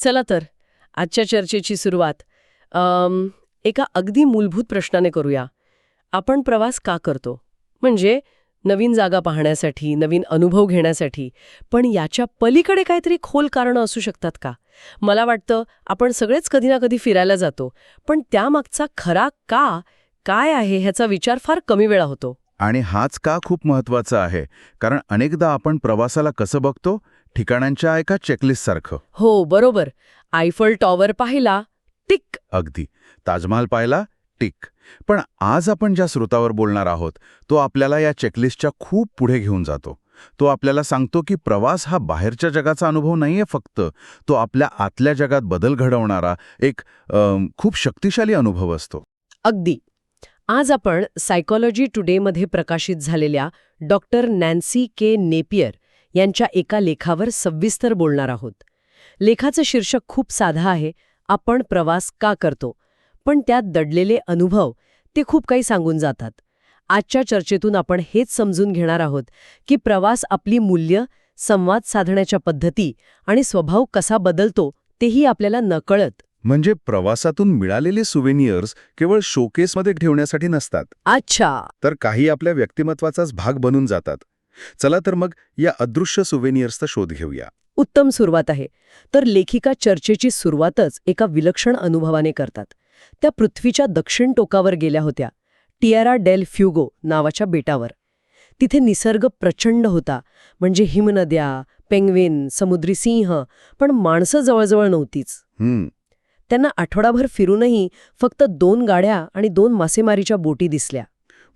चला तर आजच्या चर्चेची सुरुवात. एका अगदी मूलभूत प्रश्नाने करूया. आपण प्रवास का करतो? म्हणजे नवीन जागा पाहण्यासाठी नवीन अनुभव घेण्यासाठी पण याच्या पलीकडे काहीतरी खोल कारणं असू शकतात का? मला वाटतं आपण सगळेच कधी ना कधी फिरायला जातो पण त्यामागचा खरा का काय आहे ह्याचा विचार फार कमी वेळा होतो. आणि हाच का खूप महत्त्वाचा आहे? कारण अनेकदा आपण प्रवासाला कसं बघतो? ठिकाणांच्या एका चेकलिस्टसारखं हो बरोबर. आयफल टॉवर पाहिला टिक. अगदी. ताजमहाल पाहिला टिक. पण आज आपण ज्या स्रोतावर बोलणार आहोत तो आपल्याला या चेकलिस्टच्या खूप पुढे घेऊन जातो. तो आपल्याला सांगतो की प्रवास हा बाहेरच्या जगाचा अनुभव नाहीये फक्त तो आपल्या आतल्या जगात बदल घडवणारा एक खूप शक्तिशाली अनुभव असतो. अगदी. आज आपण सायकॉलॉजी टुडेमध्ये प्रकाशित झालेल्या डॉक्टर नॅन्सी के नेपियर यांच्या एका लेखावर सविस्तर बोलणार आहोत. लेखाचं शीर्षक खूप साधं आहे आपण प्रवास का करतो? पण त्यात दडलेले अनुभव ते खूप काही सांगून जातात. आजच्या चर्चेतून आपण हेच समजून घेणार आहोत की प्रवास आपली मूल्य संवाद साधण्याच्या पद्धती आणि स्वभाव कसा बदलतो तेही आपल्याला नकळत. म्हणजे प्रवासातून मिळालेले सुवेनियर्स केवळ शोकेसमध्ये ठेवण्यासाठी नसतात. अच्छा! तर काही आपल्या व्यक्तिमत्वाचाच भाग बनून जातात. चला तर मग या अदृश्य सुवेनियर्सचा शोध घेऊया. उत्तम सुरुवात आहे. तर लेखिका चर्चेची सुरुवातच एका विलक्षण अनुभवाने करतात. त्या पृथ्वीच्या दक्षिण टोकावर गेल्या होत्या टियारा डेल फ्युगो नावाच्या बेटावर. तिथे निसर्ग प्रचंड होता म्हणजे हिमनद्या पेंग्विन समुद्री सिंह पण माणसं जवळजवळ नव्हतीच. त्यांना आठवडाभर फिरूनही फक्त दोन गाड्या आणि दोन मासेमारीच्या बोटी दिसल्या.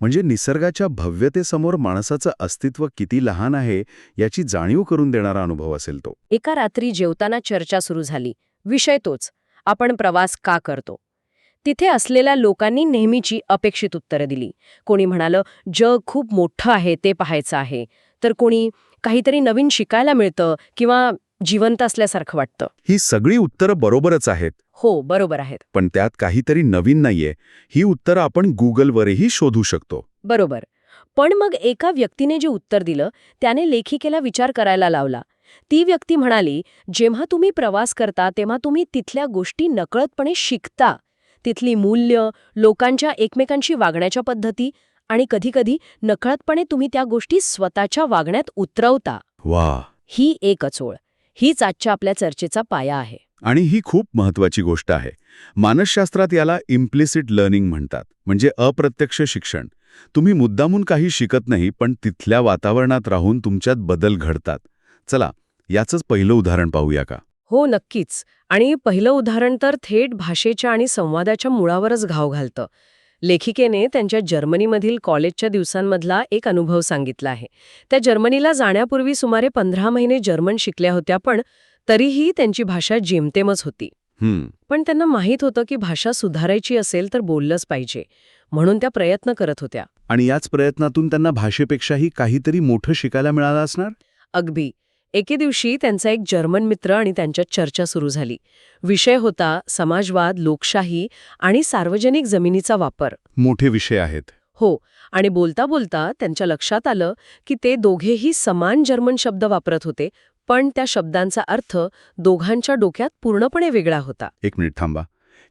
म्हणजे निसर्गाच्या भव्यतेसमोर माणसाचं अस्तित्व किती लहान आहे याची जाणीव करून देणारा अनुभव असेल तो. एका रात्री जेवताना चर्चा सुरू झाली. विषय तोच. आपण प्रवास का करतो? तिथे असलेल्या लोकांनी नेहमीची अपेक्षित उत्तरं दिली. कोणी म्हणालं जग खूप मोठं आहे ते पाहायचं आहे. तर कोणी काहीतरी नवीन शिकायला मिळतं किंवा जिवंत असल्यासारखं वाटतं. ही सगळी उत्तरं बरोबरच आहेत. हो बरोबर आहेत. पण त्यात काहीतरी नवीन नाहीये. ही उत्तरं आपण गुगलवरही शोधू शकतो. बरोबर. पण मग एका व्यक्तीने जे उत्तर दिलं त्याने लेखिकेला विचार करायला लावला. ती व्यक्ती म्हणाली जेव्हा तुम्ही प्रवास करता तेव्हा तुम्ही तिथल्या गोष्टी नकळतपणे शिकता. तिथली मूल्य लोकांच्या एकमेकांशी वागण्याच्या पद्धती आणि कधीकधी नकळतपणे तुम्ही त्या गोष्टी स्वतःच्या वागण्यात उतरवता. वा. ही एक अचोळ हीच आजच्या आपल्या चर्चेचा पाया आहे. आणि ही खूप महत्वाची गोष्ट आहे. मानसशास्त्रात याला इम्प्लिसिट लर्निंग म्हणतात म्हणजे अप्रत्यक्ष शिक्षण. तुम्ही मुद्दामून काही शिकत नाही पण तिथल्या वातावरणात राहून तुमच्यात बदल घडतात. चला याचंच पहिलं उदाहरण पाहूया का? हो नक्कीच. आणि पहिलं उदाहरण तर थेट भाषेच्या आणि संवादाच्या मुळावरच घाव घालतं. लेखिकेने त्यांच्या जर्मनीमधील कॉलेजच्या दिवसांमधला एक अनुभव सांगितला आहे. त्या जर्मनीला जाण्यापूर्वी सुमारे पंधरा महिने जर्मन शिकल्या होत्या पण तरीही त्यांची भाषा जेमतेमच होती. पण त्यांना माहीत होतं की भाषा सुधारायची असेल तर बोललंच पाहिजे म्हणून त्या प्रयत्न करत होत्या. आणि याच प्रयत्नातून त्यांना भाषेपेक्षाही काहीतरी मोठं शिकायला मिळालं असणार? अगदी. एके दिवशी त्यांचा एक जर्मन मित्र आणि त्यांच्यात चर्चा सुरू झाली. विषय होता समाजवाद लोकशाही आणि सार्वजनिक जमिनीचा वापर. मोठे विषय आहेत. हो आणि बोलता बोलता त्यांच्या लक्षात आलं की ते दोघेही समान जर्मन शब्द वापरत होते पण त्या शब्दांचा अर्थ दोघांच्या डोक्यात पूर्णपणे वेगळा होता. एक मिनिट थांबा.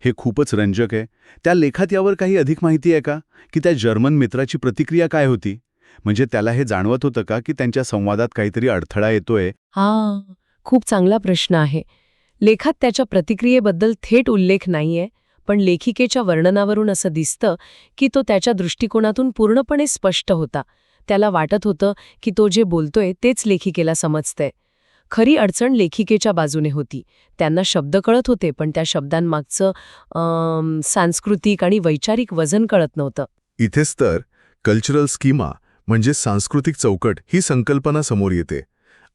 हे खूपच रंजक आहे. त्या लेखात यावर काही अधिक माहिती आहे का? की त्या जर्मन मित्राची प्रतिक्रिया काय होती? म्हणजे त्याला हे जाणवत होतं का की त्यांच्या संवादात काहीतरी अडथळा येतोय? हा खूप चांगला प्रश्न आहे. लेखात त्याच्या प्रतिक्रियेबद्दल थेट उल्लेख नाहीये पण लेखिकेच्या वर्णनावरून असं दिसतं की तो त्याच्या दृष्टिकोनातून पूर्णपणे स्पष्ट होता. त्याला वाटत होतं की तो जे बोलतोय तेच लेखिकेला समजतंय. खरी अडचण लेखिकेच्या बाजूने होती. त्यांना शब्द कळत होते पण त्या शब्दांमागचं सांस्कृतिक आणि वैचारिक वजन कळत नव्हतं. इथेच तर कल्चरल स्कीमा म्हणजे सांस्कृतिक चौकट ही संकल्पना समोर येते.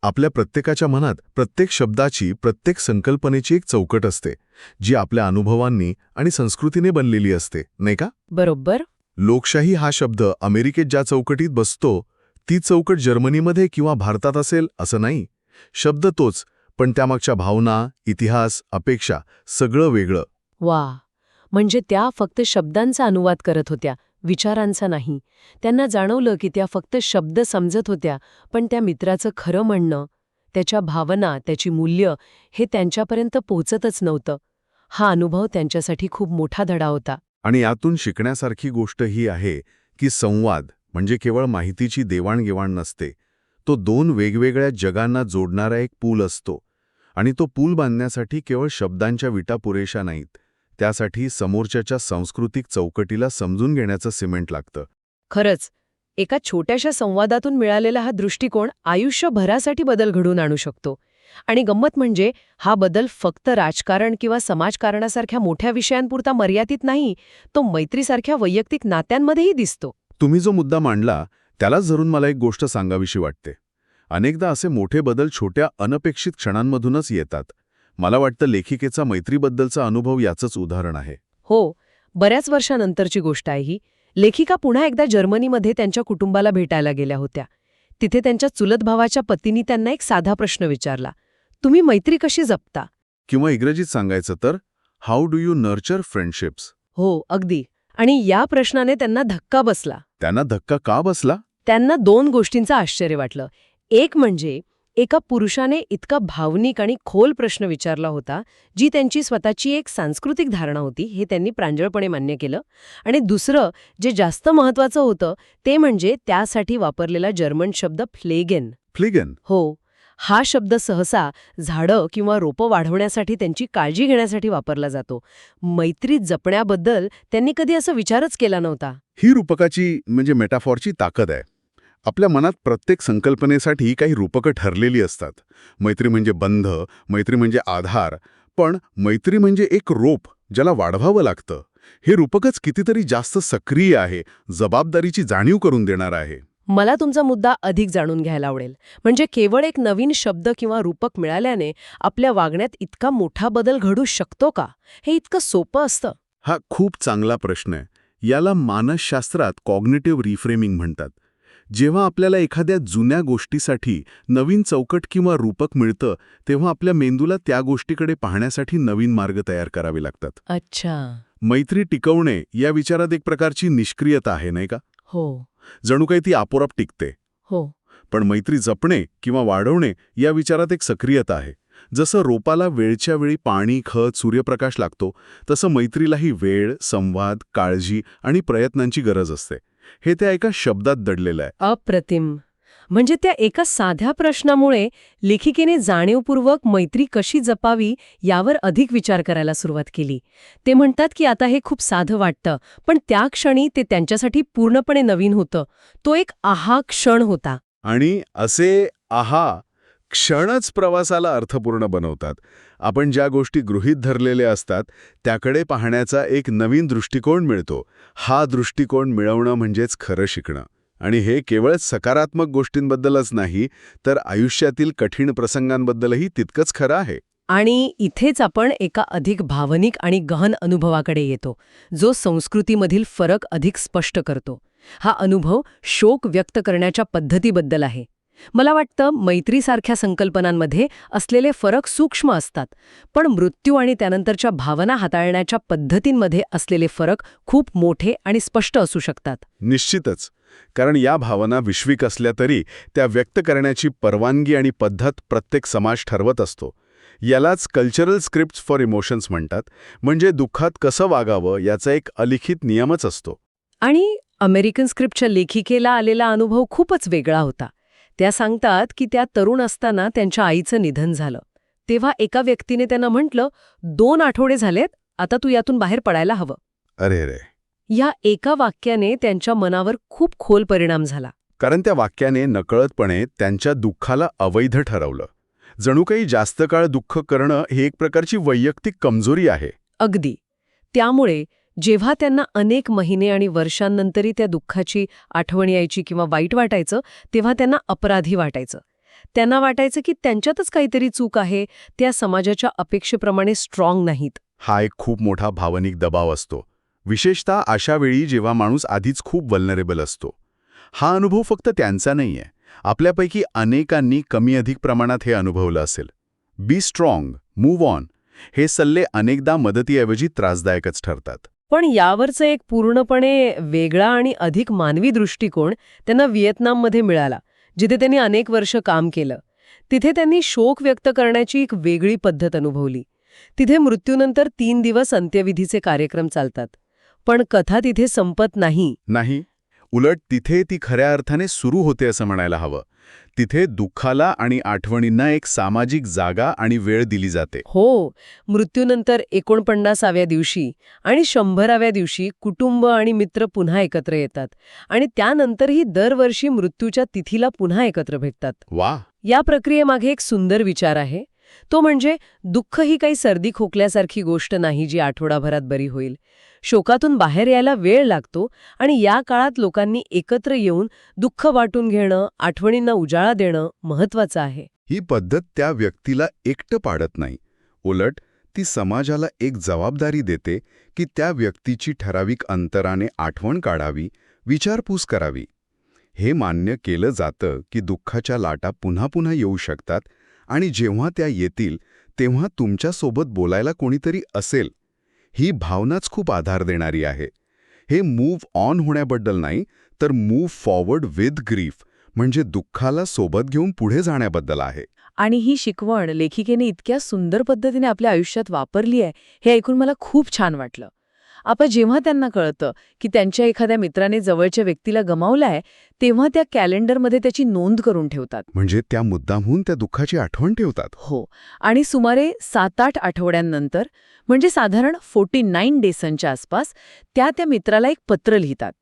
आपल्या प्रत्येकाच्या मनात प्रत्येक शब्दाची प्रत्येक संकल्पनेची एक चौकट असते जी आपल्या अनुभवांनी आणि संस्कृतीने बनलेली असते नाही का? बरोबर. लोकशाही हा शब्द अमेरिकेत ज्या चौकटीत बसतो ती चौकट जर्मनीमध्ये किंवा भारतात असेल असं नाही. शब्द तोच पण त्यामागच्या भावना इतिहास अपेक्षा सगळं वेगळं. वा म्हणजे त्या फक्त शब्दांचा अनुवाद करत होत्या विचारांचा नाही. त्यांना जाणवलं की त्या फक्त शब्द समजत होत्या पण त्या मित्राचं खरं म्हणणं त्याच्या भावना त्याची मूल्य हे त्यांच्यापर्यंत पोचतच नव्हतं. हा अनुभव त्यांच्यासाठी खूप मोठा धडा होता. आणि यातून शिकण्यासारखी गोष्ट ही आहे की संवाद म्हणजे केवळ माहितीची देवाणघेवाण नसते. तो दोन वेगवेगळ्या जगांना जोडणारा एक पूल असतो आणि तो पूल बांधण्यासाठी केवळ शब्दांच्या विटा पुरेशा नाहीत. त्यासाठी समोरच्याच्या सांस्कृतिक चौकटीला समजून घेण्याचं सिमेंट लागतं. खरंच एका छोट्याशा संवादातून मिळालेला हा दृष्टिकोन आयुष्यभरासाठी बदल घडवून आणू शकतो. आणि गंमत म्हणजे हा बदल फक्त राजकारण किंवा समाजकारणासारख्या मोठ्या विषयांपुरता मर्यादित नाही तो मैत्रीसारख्या वैयक्तिक नात्यांमध्येही दिसतो. तुम्ही जो मुद्दा मांडला त्यालाच धरून मला एक गोष्ट सांगावीशी वाटते. अनेकदा असे मोठे बदल छोट्या अनपेक्षित क्षणांमधूनच येतात. मला वाटतं लेखिकेचा मैत्रीबद्दलचा अनुभव याचंच उदाहरण आहे. हो बऱ्याच वर्षानंतरची गोष्ट आहे ही. लेखिका पुन्हा एकदा जर्मनीमध्ये त्यांच्या कुटुंबाला भेटायला गेल्या होत्या. तिथे त्यांच्या चुलत भावाच्या पतींनी त्यांना एक साधा प्रश्न विचारला. तुम्ही मैत्री कशी जपता? किंवा इंग्रजीत सांगायचं तर how do you nurture friendships हो अगदी. आणि या प्रश्नाने त्यांना धक्का बसला. त्यांना धक्का का बसला? त्यांना दोन गोष्टींचं आश्चर्य वाटलं. एक म्हणजे एका पुरुषाने इतका भावनिक आणि खोल प्रश्न विचारला होता जी त्यांची स्वतःची एक सांस्कृतिक धारणा होती हे त्यांनी प्रांजळपणे मान्य केलं. आणि दुसरं जे जास्त महत्वाचं होतं ते म्हणजे त्यासाठी वापरलेला जर्मन शब्द फ्लेगेन फ्लिगन हो. हा शब्द सहसा झाडं किंवा रोपं वाढवण्यासाठी त्यांची काळजी घेण्यासाठी वापरला जातो. मैत्री जपण्याबद्दल त्यांनी कधी असं विचारच केला नव्हता. ही रूपकाची म्हणजे मेटाफॉरची ताकद आहे. आपल्या मनात प्रत्येक संकल्पनेसाठी काही रूपकं ठरलेली असतात. मैत्री म्हणजे बंध मैत्री म्हणजे आधार पण मैत्री म्हणजे एक रोप ज्याला वाढवावं लागतं. हे रूपकच कितीतरी जास्त सक्रिय आहे जबाबदारीची जाणीव करून देणार आहे. मला तुमचा मुद्दा अधिक जाणून घ्यायला आवडेल. म्हणजे केवळ एक नवीन शब्द किंवा रूपक मिळाल्याने आपल्या वागण्यात इतका मोठा बदल घडू शकतो का? हे इतकं सोपं असतं. हा खूप चांगला प्रश्न आहे. याला मानसशास्त्रात कॉग्नेटिव्ह रिफ्रेमिंग म्हणतात. जेव्हा आपल्याला एखाद्या जुन्या गोष्टीसाठी नवीन चौकट किंवा रूपक मिळतं तेव्हा आपल्या मेंदूला त्या गोष्टीकडे पाहण्यासाठी नवीन मार्ग तयार करावे लागतात. अच्छा. मैत्री टिकवणे या विचारात एक प्रकारची निष्क्रियता आहे नाही का? हो. जणू काही ती आपोआप टिकते. हो. पण मैत्री जपणे किंवा वाढवणे या विचारात एक सक्रियता आहे. जसं रोपाला वेळच्या वेळी पाणी खत सूर्यप्रकाश लागतो तसं मैत्रीलाही वेळ संवाद काळजी आणि प्रयत्नांची गरज असते. हे त्या एका शब्दात दडलेलं आहे. अप्रतिम. म्हणजे त्या एका साध्या प्रश्नामुळे लेखिकेने जाणीवपूर्वक मैत्री कशी जपावी यावर अधिक विचार करायला सुरुवात केली. ते म्हणतात की आता हे खूप साधं वाटतं पण त्या क्षणी ते त्यांच्यासाठी पूर्णपणे नवीन होतं. तो एक आहा क्षण होता. आणि असे आहा क्षणच प्रवासाला अर्थपूर्ण बनवतात. आपण ज्या गोष्टी गृहीत धरलेल्या असतात त्याकडे पाहण्याचा एक नवीन दृष्टिकोन मिळतो. हा दृष्टिकोन मिळवणं म्हणजेच खरं शिकणं. आणि हे केवळ सकारात्मक गोष्टींबद्दलच नाही तर आयुष्यातील कठीण प्रसंगांबद्दलही तितकंच खरं आहे. आणि इथेच आपण एका अधिक भावनिक आणि गहन अनुभवाकडे येतो जो संस्कृतीमधील फरक अधिक स्पष्ट करतो. हा अनुभव शोक व्यक्त करण्याच्या पद्धतीबद्दल आहे. मला वाटतं मैत्रीसारख्या संकल्पनांमध्ये असलेले फरक सूक्ष्म असतात पण मृत्यू आणि त्यानंतरच्या भावना हाताळण्याच्या पद्धतींमध्ये असलेले फरक खूप मोठे आणि स्पष्ट असू शकतात. निश्चितच. कारण या भावना विश्विक असल्या तरी त्या व्यक्त करण्याची परवानगी आणि पद्धत प्रत्येक समाज ठरवत असतो. यालाच कल्चरल स्क्रिप्ट्स फॉर इमोशन्स म्हणतात. म्हणजे दुःखात कसं वागावं याचा एक अलिखित नियमच असतो. आणि अमेरिकन स्क्रिप्टच्या लेखिकेला आलेला अनुभव खूपच वेगळा होता. त्या सांगतात की त्या तरुण असताना त्यांच्या आईचं निधन झालं. तेव्हा एका व्यक्तीने त्यांना म्हटलं दोन आठवडे झालेत आता तू यातून बाहेर पडायला हवं. अरे रे या एका वाक्याने त्यांच्या मनावर खूप खोल परिणाम झाला. कारण त्या वाक्याने नकळतपणे त्यांच्या दुःखाला अवैध ठरवलं. जणू काही जास्त काळ दुःख करणं ही एक प्रकारची वैयक्तिक कमजोरी आहे. अगदी. त्यामुळे जेव्हा त्यांना अनेक महिने आणि वर्षांनंतरही त्या दुःखाची आठवण यायची किंवा वाईट वाटायचं तेव्हा त्यांना अपराधी वाटायचं. त्यांना वाटायचं की त्यांच्यातच काहीतरी चूक आहे त्या समाजाच्या अपेक्षेप्रमाणे स्ट्रॉंग नाहीत. हा एक खूप मोठा भावनिक दबाव असतो. विशेषतः अशा वेळी जेव्हा माणूस आधीच खूप वल्नरेबल असतो. हा अनुभव फक्त त्यांचा नाहीये. आपल्यापैकी अनेकांनी कमी अधिक प्रमाणात हे अनुभवलं असेल. बी स्ट्रॉंग मूव्ह ऑन हे सल्ले अनेकदा मदतीऐवजी त्रासदायकच ठरतात. पण यावरचं एक पूर्णपणे वेगळा आणि अधिक मानवी दृष्टिकोन त्यांना व्हिएतनाममध्ये मिळाला जिथे त्यांनी अनेक वर्ष काम केलं. तिथे त्यांनी शोक व्यक्त करण्याची एक वेगळी पद्धत अनुभवली. तिथे मृत्यूनंतर तीन दिवस अंत्यविधीचे कार्यक्रम चालतात. पण कथा तिथे संपत नाही. नाही. उलट तिथे ती खऱ्या अर्थाने सुरू होते असं म्हणायला हवं. तिथे दुःखाला आणि आठवणींना एक सामाजिक जागा आणि वेळ दिली जाते. हो मृत्यूनंतर एकोणपन्नासाव्या दिवशी आणि शंभराव्या दिवशी कुटुंब आणि मित्र पुन्हा एकत्र येतात आणि त्यानंतरही दरवर्षी मृत्यूच्या तिथीला पुन्हा एकत्र भेटतात. वा! या प्रक्रियेमागे एक सुंदर विचार आहे. तो म्हणजे दुःख ही काही सर्दी खोकल्यासारखी गोष्ट नाही जी आठवडाभरात बरी होईल. शोकातून बाहेर यायला वेळ लागतो आणि या काळात लोकांनी एकत्र येऊन दुःख वाटून घेणं आठवणींना उजाळा देणं महत्वाचं आहे. ही पद्धत त्या व्यक्तीला एकटं पाडत नाही. उलट ती समाजाला एक जबाबदारी देते की त्या व्यक्तीची ठराविक अंतराने आठवण काढावी विचारपूस करावी. हे मान्य केलं जातं की दुःखाच्या लाटा पुन्हा पुन्हा येऊ शकतात आणि जेव्हा त्या येतील तेव्हा तुमच्यासोबत बोलायला कोणीतरी असेल. ही भावनाच खूप आधार देणारी आहे. हे मूव्ह ऑन होण्याबद्दल नाही तर मूव्ह फॉरवर्ड विथ ग्रीफ म्हणजे दुःखाला सोबत घेऊन पुढे जाण्याबद्दल आहे. आणि ही शिकवण लेखिकेने इतक्या सुंदर पद्धतीने आपल्या आयुष्यात वापरली आहे हे ऐकून मला खूप छान वाटलं. आपण जेव्हा त्यांना कळतं की त्यांच्या एखाद्या मित्राने जवळच्या व्यक्तीला गमावलाय तेव्हा त्या कॅलेंडरमध्ये त्याची नोंद करून ठेवतात. म्हणजे त्या मुद्दामहून त्या दुःखाची आठवण ठेवतात. हो. आणि सुमारे सात आठ आठवड्यांनंतर म्हणजे साधारण फोर्टी नाईन डेसांच्या आसपास त्या त्या मित्राला एक पत्र लिहितात.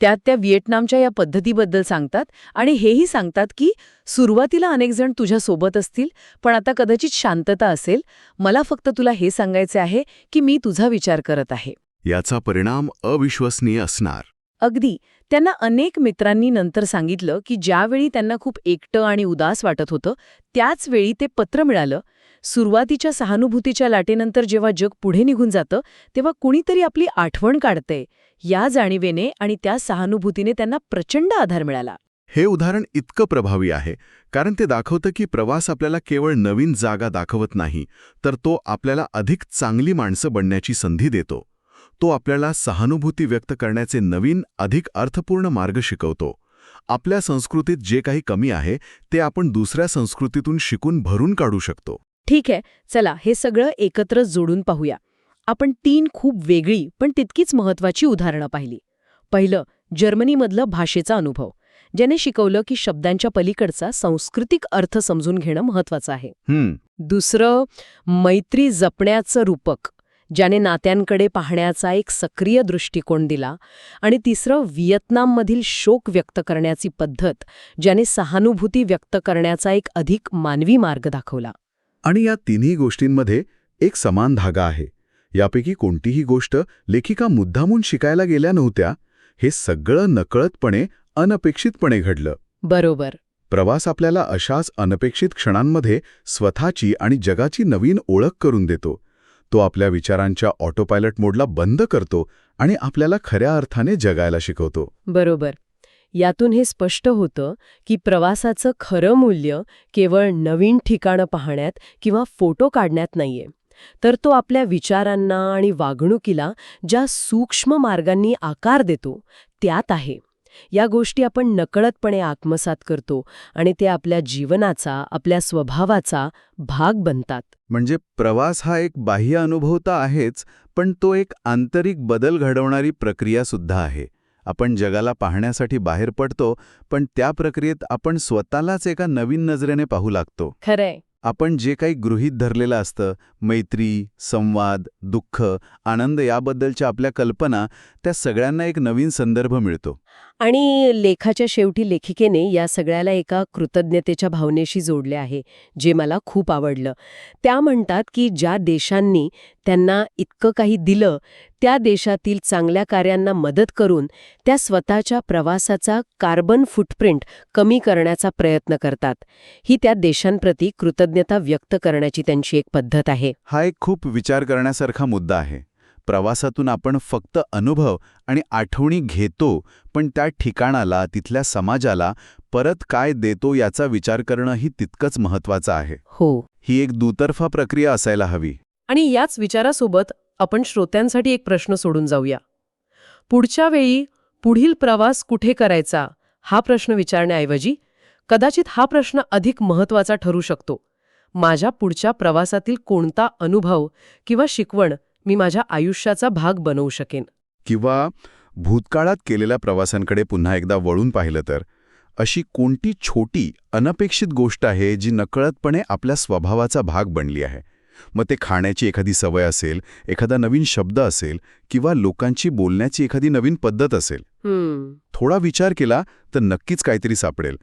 त्यात त्या व्हिएटनामच्या या पद्धतीबद्दल सांगतात आणि हेही सांगतात की सुरुवातीला अनेक जण तुझ्या सोबत असतील पण आता कदाचित शांतता असेल. मला फक्त तुला हे सांगायचे आहे की मी तुझा विचार करत आहे. याचा परिणाम अविश्वसनीय असणार. अगदी. त्यांना अनेक मित्रांनी नंतर सांगितलं की ज्यावेळी त्यांना खूप एकटं आणि उदास वाटत होतं त्याच वेळी ते पत्र मिळालं. सुरुवातीच्या सहानुभूतीच्या लाटेनंतर जेव्हा जग पुढे निघून जातं तेव्हा कुणीतरी आपली आठवण काढतंय. या जाणीवेने आणि त्या सहानुभूतीने त्यांना प्रचंड आधार मिळाला. हे उदाहरण इतकं प्रभावी आहे कारण ते दाखवतं की प्रवास आपल्याला केवळ नवीन जागा दाखवत नाही तर तो आपल्याला अधिक चांगली माणसं बनण्याची संधी देतो. तो आपल्याला सहानुभूती व्यक्त करण्याचे नवीन अधिक अर्थपूर्ण मार्ग शिकवतो. आपल्या संस्कृतीत जे काही कमी आहे ते आपण दुसऱ्या संस्कृतीतून शिकून भरून काढू शकतो. ठीक आहे चला हे सगळं एकत्र जोडून पाहूया. आपण तीन खूप वेगळी पण तितकीच महत्वाची उदाहरणं पाहिली. पहिलं जर्मनीमधलं भाषेचा अनुभव ज्याने शिकवलं की शब्दांच्या पलीकडचा सांस्कृतिक अर्थ समजून घेणं महत्वाचं आहे. दुसरं मैत्री जपण्याचं रूपक ज्याने नात्यांकडे पाहण्याचा एक सक्रिय दृष्टिकोन दिला आणि तिसरं व्हिएतनाममधील शोक व्यक्त करण्याची पद्धत ज्याने सहानुभूती व्यक्त करण्याचा एक अधिक मानवी मार्ग दाखवला. आणि या तिन्ही गोष्टींमध्ये एक समान धागा आहे. यापैकी कोणतीही गोष्ट लेखिका मुद्दामून शिकायला गेल्या नव्हत्या हे सगळं नकळतपणे अनपेक्षितपणे घडलं. बरोबर. प्रवास आपल्याला अशाच अनपेक्षित क्षणांमध्ये स्वतःची आणि जगाची नवीन ओळख करून देतो. तो आपल्या विचारांच्या ऑटोपायलट मोडला बंद करतो आणि आपल्याला खऱ्या अर्थाने जगायला शिकवतो. बरोबर. यातून हे स्पष्ट होतं की प्रवासाचं खरं मूल्य केवळ नवीन ठिकाणं पाहण्यात किंवा फोटो काढण्यात नाहीये. तर तो आपल्या विचारांना आणि वागणुकीला ज्या सूक्ष्म मार्गांनी आकार देतो त्यात आहे. या गोष्टी आपण नकळतपणे आत्मसात करतो आणि ते आपल्या जीवनाचा आपल्या स्वभावाचा भाग बनतात. म्हणजे प्रवास हा एक बाह्य अनुभव तर आहेच पण तो एक आंतरिक बदल घडवणारी प्रक्रिया सुद्धा आहे. आपण जगाला पाहण्यासाठी बाहेर पडतो पण त्या प्रक्रियेत आपण स्वतःलाच एका नवीन नजरेने पाहू लागतो. खरंय. आपण जे काही गृहीत धरलेलं असतं मैत्री संवाद दुःख आनंद याबद्दलच्या आपल्या कल्पना त्या सगळ्यांना एक नवीन संदर्भ मिळतो. आणि लेखाच्या शेवटी लेखिकेने या सगळ्याला एका कृतज्ञतेच्या भावनेशी जोडले आहे जे मला खूप आवडलं. त्या म्हणतात की ज्या देशांनी त्यांना इतकं काही दिलं त्या देशातील चांगल्या कार्यांना मदत करून त्या स्वतःच्या प्रवासाचा कार्बन फुटप्रिंट कमी करण्याचा प्रयत्न करतात. ही त्या देशांप्रती कृतज्ञता व्यक्त करण्याची त्यांची एक पद्धत आहे. हा एक खूप विचार करण्यासारखा मुद्दा आहे. प्रवासातून आपण फक्त अनुभव आणि आठवणी घेतो पण त्या ठिकाणाला तिथल्या समाजाला परत काय देतो याचा विचार करणंही तितकंच महत्वाचं आहे. हो. ही एक दुतर्फा प्रक्रिया असायला हवी. आणि याच विचारासोबत आपण श्रोत्यांसाठी एक प्रश्न सोडून जाऊया. पुढच्या वेळी पुढील प्रवास कुठे करायचा हा प्रश्न विचारण्याऐवजी कदाचित हा प्रश्न अधिक महत्त्वाचा ठरू शकतो. माझ्या पुढच्या प्रवासातील कोणता अनुभव किंवा शिकवण मी माझ्या आयुष्याचा भाग बनवू शकेन. किंवा भूतकाळात केलेल्या प्रवासांकडे पुन्हा एकदा वळून पाहिलं तर अशी कोणती छोटी अनपेक्षित गोष्ट आहे जी नकळतपणे आपल्या स्वभावाचा भाग बनली आहे? मग ते खाण्याची एखादी सवय असेल एखादा नवीन शब्द असेल किंवा लोकांची बोलण्याची एखादी नवीन पद्धत असेल? थोडा विचार केला तर नक्कीच काहीतरी सापडेल.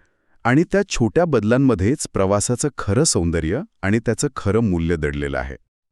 आणि त्या छोट्या बदलांमध्येच प्रवासाचं खरं सौंदर्य आणि त्याचं खरं मूल्य दडलेलं आहे.